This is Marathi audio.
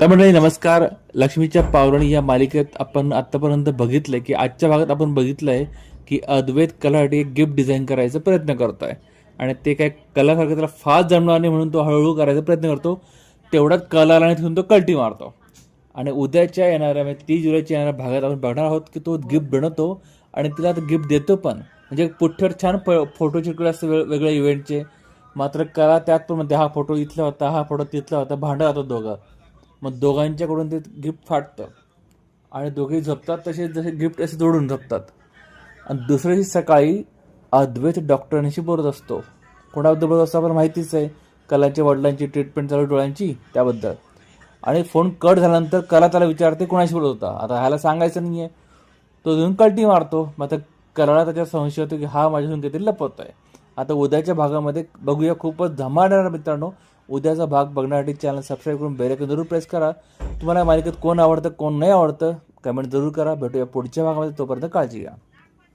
तर मंडळी नमस्कार. लक्ष्मीच्या पावरणी या मालिकेत आपण आतापर्यंत बघितलंय की आजच्या भागात आपण बघितलंय की अद्वैत कलासाठी एक गिफ्ट डिझाईन करायचा प्रयत्न करतोय. आणि ते काय कलासारखं त्याला फास्ट जमणार नाही म्हणून तो हळूहळू करायचा प्रयत्न करतो. तेवढ्यात कला आणि तिथून तो कल्टी मारतो. आणि उद्याच्या येणाऱ्या म्हणजे तीस जुलैच्या येणाऱ्या भागात आपण बघणार आहोत की तो गिफ्ट बनवतो आणि तिला तो गिफ्ट देतो पण. म्हणजे पुठ्ठ्यावर छान प फोटो चिटकले असते वेग वेगळ्या इव्हेंटचे मात्र कला त्यात पण म्हणते हा फोटो इथला होता हा फोटो तिथला होता भांडं राहतो दोघं. मग दोघांच्याकडून ते गिफ्ट फाटतं. आणि दोघेही झोपतात तसे जसे गिफ्ट असे जोडून झोपतात आणि दुसऱ्या दिवशी सकाळी अद्वैत डॉक्टरांशी बोलत असतो. कोणाबद्दल बोलत असतो? आपल्याला माहितीच आहे. कलाच्या वडिलांची ट्रीटमेंट चालू डोळ्यांची त्याबद्दल. आणि फोन कट झाल्यानंतर कला त्याला विचारते कोणाशी बोलत होता. आता ह्याला सांगायचं नाही आहे तो घेऊन कल्टी मारतो. मग आता कलाला त्याच्या संशय होतो की हा माझ्यासून काहीतरी लपवत आहे आता उद्याच्या भागामध्ये बघूया. खूपच धमाडणार मित्रांनो. उद्याचा भाग बघण्यासाठी चॅनल सबस्क्राईब करून बेल जरूर प्रेस करा. तुम्हाला मालिकेत कोण आवडतं कोण नाही आवडतं कमेंट जरूर करा. भेटूया पुढच्या भागामध्ये. तोपर्यंत काळजी घ्या.